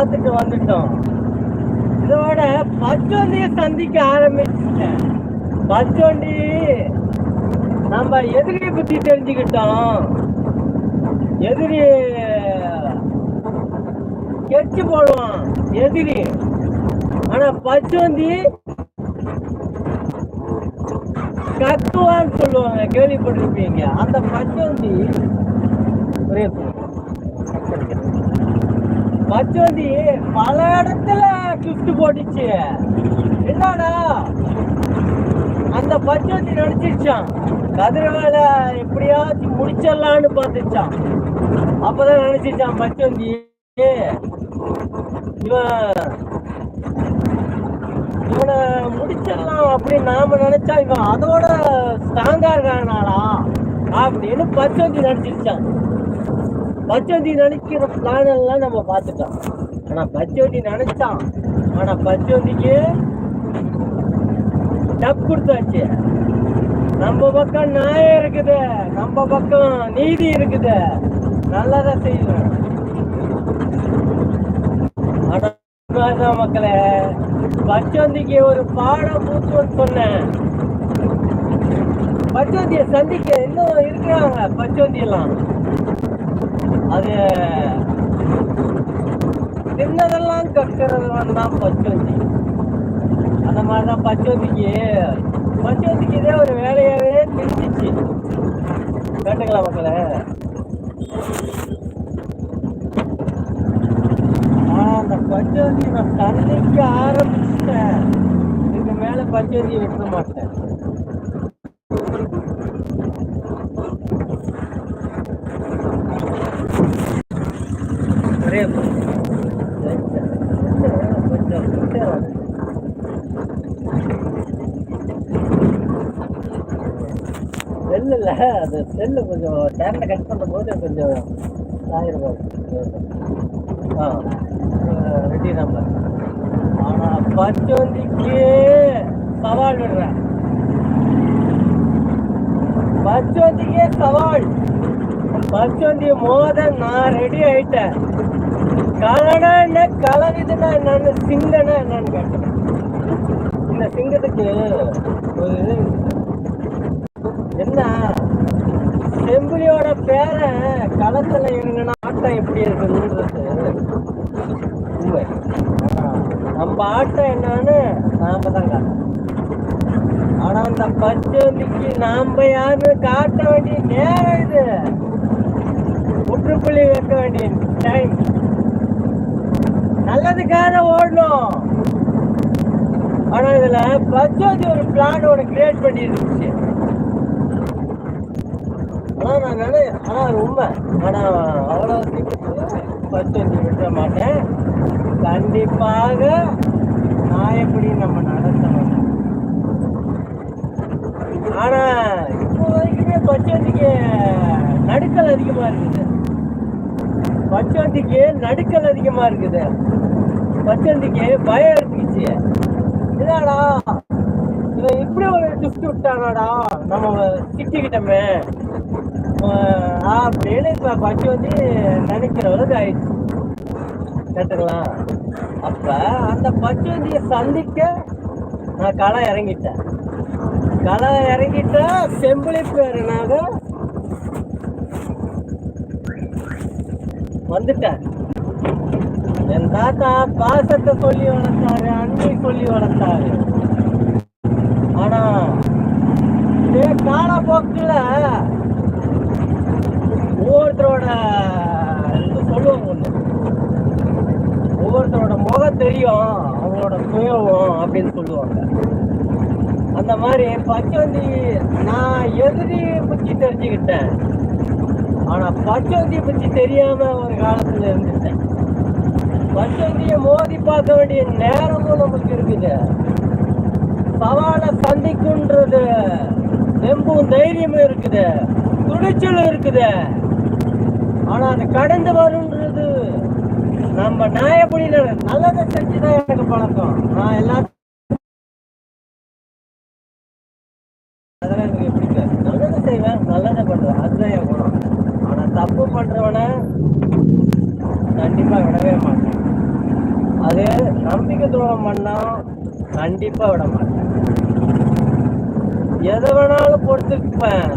பார்த்துட்டு வந்துட்டோம். இதோட பச்சோந்திய சந்திக்க ஆரம்பிச்சிட்டேன். பச்சோண்டி நம்ம எதிரியை பத்தி தெரிஞ்சுக்கிட்டோம். எதிரி கெச்சு போடுவான் எதிரி. ஆனா பச்சோந்தி கத்துவான்னு சொல்லுவாங்க கேள்விப்பட்டிருப்பீங்க. அந்த பச்சோந்தி ஒரே மச்சோதி பல இடத்துல கிஃப்ட் போட்டுச்சு. என்னடா? அந்த பச்சோதி நடிச்சிருச்சான் கதிரவேல எப்படியாச்சும் முடிச்சிடலான்னு பார்த்துச்சான் அப்பதான் நினைச்சிச்சான் பச்சோந்தி இவன் இவனை முடிச்சிடலாம் அப்படின்னு நாம நினைச்சா இவன் அதோட ஸ்ட்ராங்கா இருக்கானாடா அப்படின்னு பச்சோந்தி நடிச்சிருச்சான் பச்சோட்டி நினைக்கிற பிளான் எல்லாம் நம்ம பார்த்துட்டோம் ஆனா பச்சோட்டி நினைச்சான். ஆனா பச்சோட்டிக்கு டப் கொடுத்தாச்சு. நம்ம பக்கம் நியாயம் இருக்குது. நம்ம பக்கம் நீதி இருக்குது. நல்லதா செய்யணும். ஆனா மக்களே பச்சோந்திக்கு ஒரு பாடம் பூத்துவன்னு சொன்னேன். பச்சோந்திய சந்திக்க இன்னும் இருக்கிறாங்க பச்சோந்தி எல்லாம் அது சின்னதெல்லாம் கக்கிறவன் தான் பச்சோந்தி. அந்த மாதிரிதான் பச்சோந்திக்கு. பச்சோந்திக்கு இதே ஒரு வேலையாவே தெரிஞ்சிச்சு. கேட்டுங்களா மக்களை. ஆனா அந்த பச்சோந்தி நான் தண்ணிக்கு ஆரம்பிச்சிட்டேன். இதுக்கு மேல பச்சோந்தியை விட்டுற மாட்டேன். ஒரே அது செல்லு கொஞ்சம் டேப்ல கட் பண்ணும்போது கொஞ்சம் ஆயிரம். ஆ ரெடி நம்பர் ஆனால் பச்சோந்திக்கு சவால் விடுறேன் பச்சோந்திக்கே சவால். பச்சோந்தி மோத நான் ரெடி ஆயிட்டேன். காணா என்ன கலவிதுன்னா என்னன்னு சிங்கனா என்னன்னு கேட்டேன். இந்த சிங்கத்துக்கு ஒரு இது என்ன செம்புலியோட பேரை களத்துல இருங்கன்னா ஆட்டம் எப்படி இருக்குன்றது உண்மை. நம்ம ஆட்டம் என்னன்னு நாம தான் காட்டணும். ஆனா அந்த பச்சோந்திக்கு நாம யாருன்னு காட்ட வேண்டிய நேரம் இது. முற்றுப்புள்ளி வைக்க வேண்டிய டைம் நல்லதுக்காக ஓடணும். ஆனா இதுல பச்சோந்தி ஒரு பிளானோட கிரியேட் பண்ணி இருந்துச்சு ஆனா நான் நினை ஆனா உண்மை ஆனா அவ்வளவு சீக்கிரத்துல விட விட்டுற மாட்டேன். கண்டிப்பாக நான் எப்படி நம்ம நடத்தணும்? ஆனா இப்போ வரைக்குமே பச்சோந்திக்கு நடுக்கல் அதிகமா இருக்குது. பச்சோந்திக்கு நடுக்கல் அதிகமா இருக்குது. பச்சோந்திக்கு பயம் இருந்துச்சு. என்னடா இவன் இப்படி ஒரு ட்விஸ்ட் விட்டானாடா நம்ம சிக்கிக்கிட்டோமே அப்படின்னு இப்ப பச்சோந்தி நினைக்கிற அளவுக்கு ஆயிடுச்சு. கேட்டுங்களா? அப்ப அந்த பச்சோந்தியை சந்திக்க நான் களை இறங்கிட்டேன். களை இறங்கிட்டா செம்பிளி பேரனாக வந்துட்டேன் என் தாத்தா பாசத்தை சொல்லி வளர்த்தாரு அன்பை சொல்லி வளர்த்தாரு. ஆனா இதே காலப்போக்குல ஒவ்வொருத்தரோட இது சொல்லுவாங்க ஒண்ணு. ஒவ்வொருத்தரோட முகம் தெரியும் அவங்களோட சுயவம் அப்படின்னு சொல்லுவாங்க. அந்த மாதிரி பச்சோந்தி நான் எதிரி பத்தி தெரிஞ்சுக்கிட்டேன். ஆனா பச்சோந்தியை பத்தி தெரியாம ஒரு காலத்துல இருந்துட்டேன் பச்சோந்தியை மோதி பார்க்க வேண்டிய நேரமும் நமக்கு இருக்குது. சவாலை சந்திக்குன்றது தெம்பும் தைரியமும் இருக்குது. துணிச்சலும் இருக்குது. ஆனா அது கடந்து வருன்றது நம்ம நியாயப்படி நல்லதை செஞ்சுதான் எனக்கு பழக்கம். நான் எல்லாத்தையும் அதெல்லாம் எனக்கு பிடிக்காது நல்லதை செய்வேன் நல்லதை பண்றேன் அதுதான் என் குணம். தப்பு பண்றவனை கண்டிப்பா விடவே மாட்டேன். அது நம்பிக்கை துரோகம் பண்ணா கண்டிப்பா விட மாட்டேன். எதை வேணாலும் பொறுத்துப்பேன்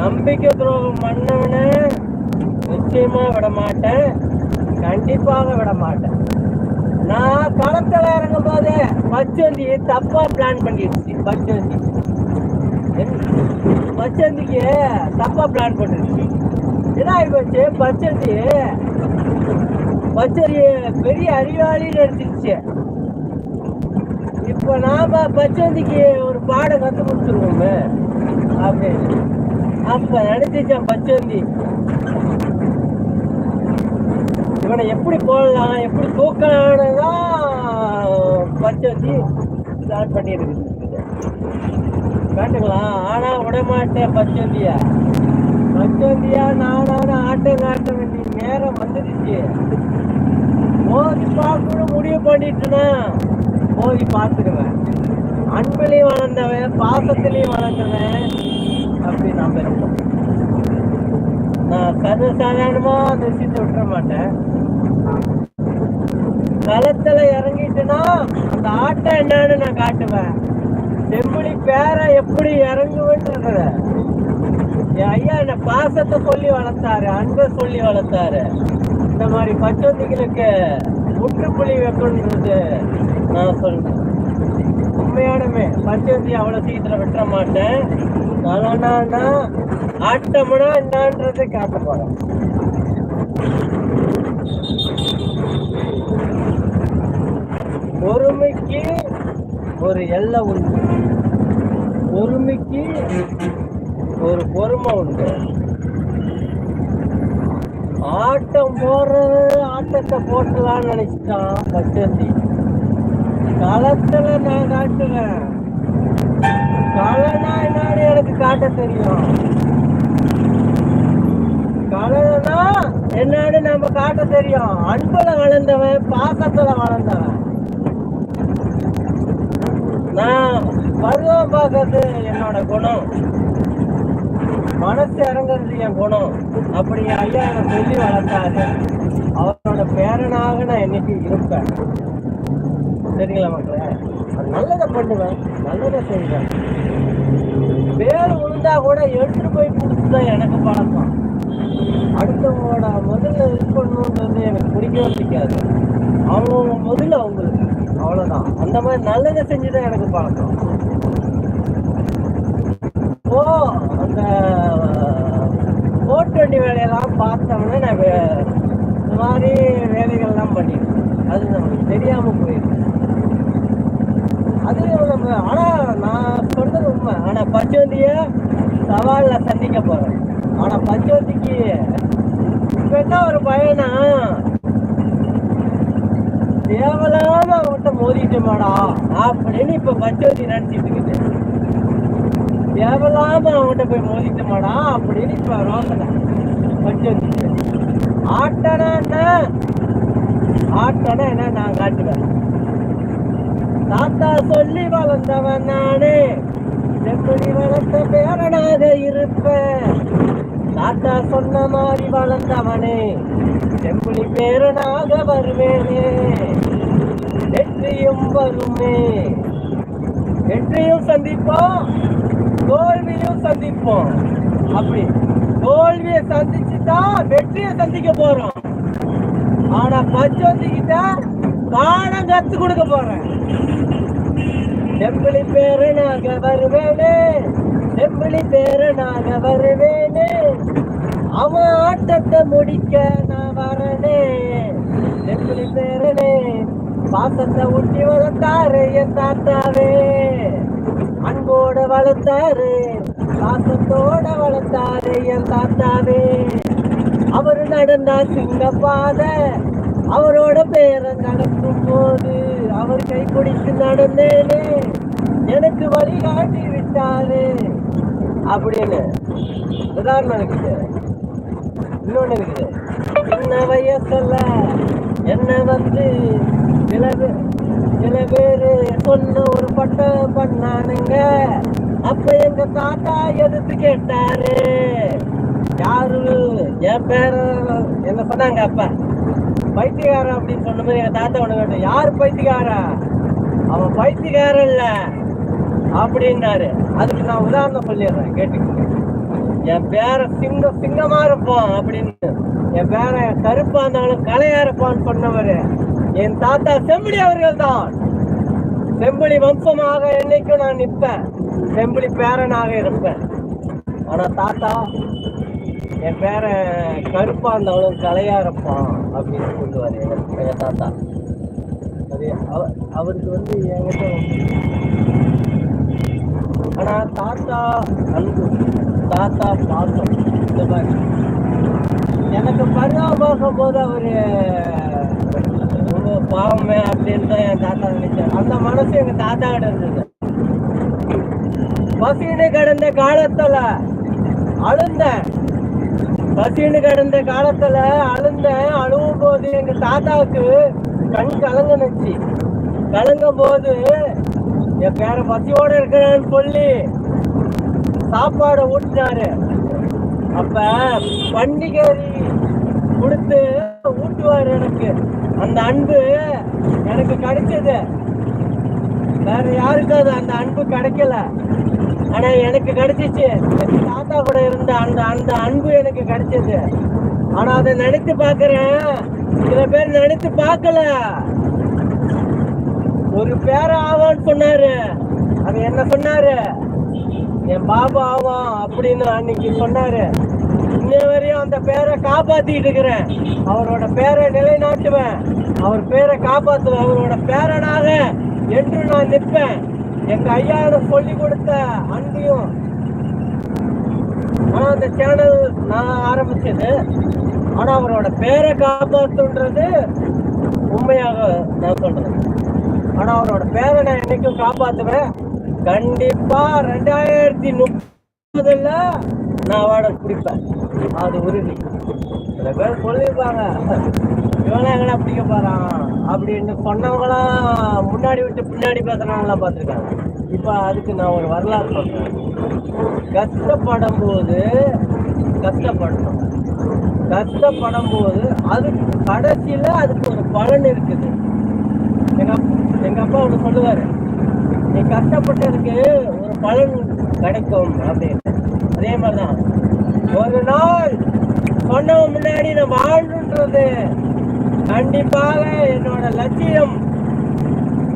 நம்பிக்கை துரோகம் பண்ணவனே நிச்சயமா விட மாட்டேன். கண்டிப்பாக விட மாட்டேன். நான் களத்தில் இறங்கும் போது பச்சந்தி தப்பா பிளான் பண்ணிடுச்சு. பச்சந்தி. பச்சந்திக்கு தப்பா பிளான் பண்ணிருக்கீங்க என்ன போச்சு? பச்சந்தி பச்சரி பெரிய அறிவாளின்னு எடுத்துருச்சு இப்போ நாம பச்சந்திக்கு ஒரு பாடம் கத்து கொடுத்துருவோமே அப்படின்னு. அப்ப நினச்சிச்சேன் பச்சந்தி. இவனை எப்படி போடலாம் எப்படி தூக்கலான்னுதான் பச்சந்தி பிளான் பண்ணியிருக்கு கேட்டுக்கலாம் ஆனா விட மாட்டேன் பச்சந்தியா. பச்சந்தியா நானும் ஆட்டம் காட்ட வேண்டிய நேரம் வந்துடுச்சு. மோதி பார்க்கணும் முடிவு பண்ணிட்டுனா? மோதி பார்த்துடுவேன். அன்பிலையும் வளர்ந்தவன் பாசத்திலையும் வளர்ந்தவன் அப்படி நான் பெறப்போம் நான் சர்வ சாதாரணமா அந்த விட்டுற மாட்டேன். களத்துல இறங்கிட்டுனா அந்த ஆட்டம் என்னன்னு நான் காட்டுவேன். செம்புலி பேர எப்படி இறங்குவேன்றத. என் ஐயா என்ன பாசத்தை சொல்லி வளர்த்தாரு அன்பை சொல்லி வளர்த்தாரு. இந்த மாதிரி பச்சோந்திகளுக்கு முற்றுப்புள்ளி வைக்கணுன்றது நான் சொல்றேன். உண்மையானமே பச்சோந்தி அவ்வளவு சீக்கிரம் விட்டுற மாட்டேன். நலனானா ஆட்டம்னா என்னன்றது காட்ட போறேன். பொறுமைக்கு ஒரு எல்லை உண்டு. பொறுமைக்கு ஒரு பொறுமை உண்டு. ஆட்டம் போடுறது ஆட்டத்தை போட்டலாம்னு நினைச்சிட்டான் பச்சந்தி. களத்துல நான் காட்டுவேன். களனா என்னன்னு எனக்கு காட்ட தெரியும்? களனா என்னன்னு நம்ம காட்ட தெரியும். அன்புல வளர்ந்தவன் பாசத்துல வளர்ந்தவன். நான் பருவம் பார்க்கறது என்னோட குணம். மனசு இறங்குறது என் குணம். அப்படி ஐயா என்னை சொல்லி வளர்த்தாரு. அவரோட பேரனாக நான் என்னைக்கு இருப்பேன். சரிங்களா மக்களே? நல்லதை பண்ணுவேன் நல்லதை செய்வேன். வேறு விழுந்தா கூட எடுத்துட்டு போய் கொடுத்துதான் எனக்கு பழக்கம். அடுத்தவங்களோட முதல்ல இது பண்ணணுன்றது எனக்கு பிடிக்கவே பிடிக்காது. அவங்கவுங்க முதல்ல அவங்களுக்கு. அவ்வளவுதான். அந்த மாதிரி நல்லதை செஞ்சுதான் எனக்கு பழக்கம். ஓ அந்த போட்டு வண்டி வேலையெல்லாம் பார்த்தோம்னா நான் இந்த மாதிரி வேலைகள்லாம் பண்ணிருக்கேன். அது நமக்கு தெரியாம போயிருக்கு அது நம்ம ஆனா நான் சொல்றது உண்மை. ஆனா பச்சோந்திய சவாலில் சந்திக்க போறேன். ஆனா பச்சோந்திக்கு இப்போ என்ன ஒரு பயனா தேவலாம அவன்கிட்ட மோதிட்டோமாடா. அப்படின்னு இப்ப பச்சோந்தி நினைச்சிட்டு இருக்குது தேவலாம அவன்கிட்ட போய் மோதிட்டோமாடா அப்படின்னு இப்ப ரோசனை பச்சோந்தி ஆட்டனா என்ன? ஆட்டனா என்ன நான் காட்டுவேன். தாத்தா சொல்லி வளர்ந்தவன் நானே. எப்படி வளர்த்த பேரனாக இருப்பேன். தாத்தா சொன்ன மாதிரி வளர்ந்தவனே. செம்புலி பேரனாக வருவேனே. வெற்றியும் வருமே. வெற்றியும் சந்திப்போம் தோல்வியும் சந்திப்போம். அப்படி தோல்வியை சந்திச்சுட்டா வெற்றியை சந்திக்க போறோம். ஆனா பச்சோந்திக்கிட்ட பாடம் கத்து கொடுக்க போறேன். செம்பிளி பேரனாக வருவேனே. செம்பிளி பேரனாக வருவேனே. அவன் ஆட்டத்தை முடிக்க நான் வரனே. செம்பிளி பேரனே பாசத்தை ஊட்டி வளர்த்தாரு என் தாத்தாவே. அன்போட வளர்த்தாரு பாசத்தோட வளர்த்தாரு என் தாத்தாவே. அவரு நடந்தா சிங்க அவரோட பேரை நடக்கும் போது அவர் கை பிடிச்சு நடந்தேனே. எனக்கு வழிகாட்டி விட்டாரு. அப்படின்னு உதாரணம் இருக்குது இன்னொன்னு இருக்குது. சின்ன வயசுல என்ன வந்து சில பேர் சில பேர் சொன்ன ஒரு பட்டம் பண்ணானுங்க. அப்ப எங்க தாத்தா எதிர்த்து கேட்டாரு. யாரு? என் பேர என்ன சொன்னாங்க அப்பா? பைத்தியக்காரன் அப்படின்னு சொன்ன மாதிரி எங்க தாத்தா ஒண்ணு கேட்டேன் யார் பைத்தியக்காரன்? அவன் பைத்தியக்காரன் இல்லை. அப்படின்னாரு. அதுக்கு நான் உதாரணம் சொல்லிடுறேன் கேட்டுக்கிட்டு என் பேரை சிங்க சிங்கமா இருப்பான் அப்படின்னு. என் பேரை கருப்பா இருந்தாலும் கலையா இருப்பான்னு சொன்னவர். என் தாத்தா செம்புலி அவர்கள் தான் செம்புலி வம்சமாக என்னைக்கும் நான் நிற்பேன். செம்புலி பேரனாக இருப்பேன். ஆனா தாத்தா என் பேரன் கருப்பா இருந்தாலும் கலையா இருப்பான் அப்படின்னு சொல்லுவார் எங்க தாத்தா. அது அவ- அவருக்கு வந்து என்கிட்ட ஆனா தாத்தா அன்பு. தாத்தா பாசம். இந்த மாதிரி. எனக்கு பரிதாபமாகும் போது அவர். ரொம்ப பாவமே அப்படின்னு தான் என் தாத்தா நினைச்சார். அந்த மனசு எங்க தாத்தா கிட்ட இருந்தது. பசின்னு கிடந்த காலத்துல அழுந்தேன். பசின்னு கிடந்த காலத்துல அழுந்தேன். அழுவும் போது எங்க தாத்தாவுக்கு கண் கலங்குனுச்சு கலங்கும் போது என் பேர பசியோட இருக்கிறேன்னு சொல்லி சாப்பாடை ஊட்டினாரு. அப்ப பண்டிகரி கொடுத்து ஊட்டுவாரு எனக்கு. அந்த அன்பு எனக்கு கிடைச்சது. வேற யாருக்கும் அது அந்த அன்பு கிடைக்கல. ஆனா எனக்கு கிடைச்சிச்சு. என் தாத்தா கூட இருந்த அந்த அந்த அன்பு எனக்கு கிடைச்சது. ஆனா அதை நினைத்து பாக்குறேன் சில பேர் நினைத்து பார்க்கல. ஒரு பேர ஆவான்னு சொன்னாரு. அது என்ன சொன்னாரு? என் பாபா ஆவான் அப்படின்னு அன்னைக்கு சொன்னாரு. இன்ன வரையும் அந்த பேரை காப்பாத்திட்டு இருக்கிறேன். அவரோட பேரை நிலைநாட்டுவேன். அவர் பேரை காப்பாத்துவேன். அவரோட பேரனாக என்று நான் நிற்பேன். எங்க ஐயாவோட சொல்லி கொடுத்த அன்பையும் ஆனா அந்த சேனல் நான் ஆரம்பிச்சது. ஆனா அவரோட பேரை காப்பாத்துன்றது உண்மையாக நான் சொல்றேன். ஆனா அவரோட பேரை நான் என்னைக்கும் காப்பாத்துவேன். கண்டிப்பா ரெண்டாயிரத்தி முப்பதுல நான் அவரோட பிடிப்பேன். அது உறுதி. சில பேர் சொல்லியிருப்பாங்க இவனா எங்கடா பிடிக்க போறான்? அப்படின்னு சொன்னவங்களாம் முன்னாடி விட்டு பின்னாடி பேசுறவங்களாம் பார்த்துருக்காங்க. இப்போ அதுக்கு நான் ஒரு வரலாறு சொல்றேன். கஷ்டப்படும் போது கஷ்டப்படணும். கஷ்டப்படும் போது அது கடைசியில் அதுக்கு ஒரு பலன் இருக்குது. எங்கள் எங்க அப்பா ஒன்று சொல்லுவாரு நீ கஷ்டப்பட்டதுக்கு ஒரு பலன் கிடைக்கும் அப்படின்னு. அதே மாதிரிதான். ஒரு நாள் சொன்னவன் முன்னாடி நான் வாழ்ன்றது கண்டிப்பாக என்னோட லட்சியம்.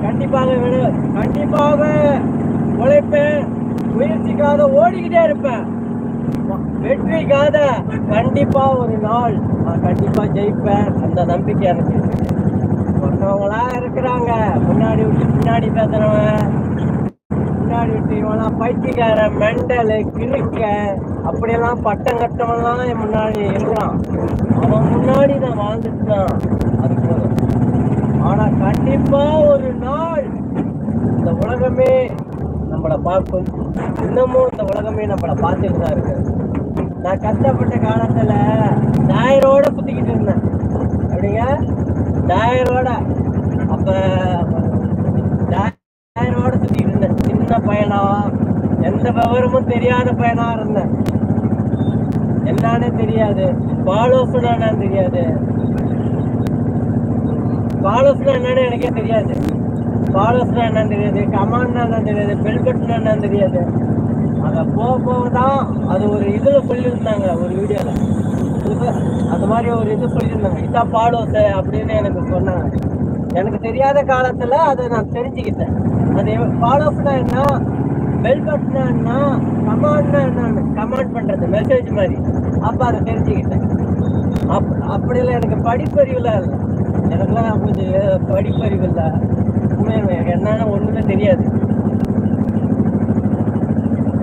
கண்டிப்பாக விட- கண்டிப்பாக உழைப்பேன். முயற்சிக்காக ஓடிக்கிட்டே இருப்பேன். வெற்றிக்காக கண்டிப்பா ஒரு நாள் நான் கண்டிப்பா ஜெயிப்பேன். அந்த நம்பிக்கை எனக்கு இருக்கு. இருக்கிறாங்க. முன்னாடி விட்டு பின்னாடி பேசுறவன் முன்னாடி விட்டு இவன்லாம் பைத்தியக்காரன் மெண்டலு கிழிக்க அப்படியெல்லாம் பட்டம் கட்டவெல்லாம் என் முன்னாடி இருக்கிறான். அவன் முன்னாடி நான் வாழ்ந்துட்டு தான் அது போதும் ஆனா கண்டிப்பா ஒரு நாள் இந்த உலகமே நம்மளை பார்க்கும். இன்னமும் இந்த உலகமே நம்மளை பார்த்துட்டு தான் இருக்கு. நான் கஷ்டப்பட்ட காலத்துல ஞாயிறோட குத்திக்கிட்டு இருந்தேன் அப்படிங்க டயரோட அப்ப டயரோட சுத்திக்கிட்டு இருந்தேன் சின்ன பையனா எந்த தெரியாத பையனா இருந்தேன். என்னன்னு தெரியாது. பாலோசனா என்னன்னு தெரியாது. பாலோசனா என்னன்னு எனக்கே தெரியாது. பாலோசனா என்னன்னு தெரியாது. கமான்னா என்னன்னு தெரியாது. பெல்பட்னா என்னன்னு தெரியாது. அத போக போக தான் அது ஒரு இதில் சொல்லியிருந்தாங்க ஒரு வீடியோல. அந்த மாதிரி ஒரு இது சொல்லியிருந்தாங்க. இதான் பாலோச அப்படின்னு எனக்கு சொன்னாங்க. எனக்கு தெரியாத காலத்துல அதை நான் தெரிஞ்சுக்கிட்டேன். அது பாலோஸ்னா என்ன? பெல் பட்டனா என்ன கமாண்ட்னா என்ன கமாண்ட் பண்றது மெசேஜ் மாதிரி. அப்ப அதை தெரிஞ்சுக்கிட்டேன். அப் அப்படியெல்லாம் எனக்கு படிப்பறிவுலாம் இல்லை. எனக்குலாம் கொஞ்சம் படிப்பறிவு இல்லை. உண்மையாலுமே எனக்கு என்னன்னு ஒண்ணுமே தெரியாது.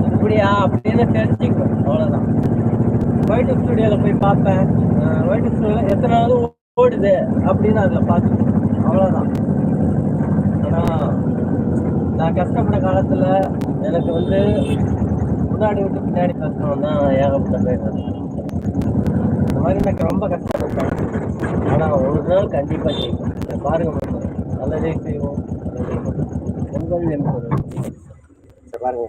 அப்படியா அப்படின்னு தெரிஞ்சுக்குவேன் அவ்வளோதான் ஒயிட் ஸ்டுடியோவில் போய் பார்ப்பேன். ஒயிட் ஸ்டுடியோவில் எத்தனாவது ஓடுது அப்படின்னு அதில் பார்த்து அவ்வளோதான் ஆனால் நான் கஷ்டப்பட்ட காலத்தில் எனக்கு வந்து முன்னாடி விட்டு பின்னாடி பேசணும் தான் ஏகப்பட்ட பேர் இந்த மாதிரி எனக்கு ரொம்ப கஷ்டப்பட்டேன் ஆனால் ஒரு நாள் கண்டிப்பாக செய்வோம் பாருங்க நல்லதே செய்வோம். பொங்கல் என்பது. பாருங்க.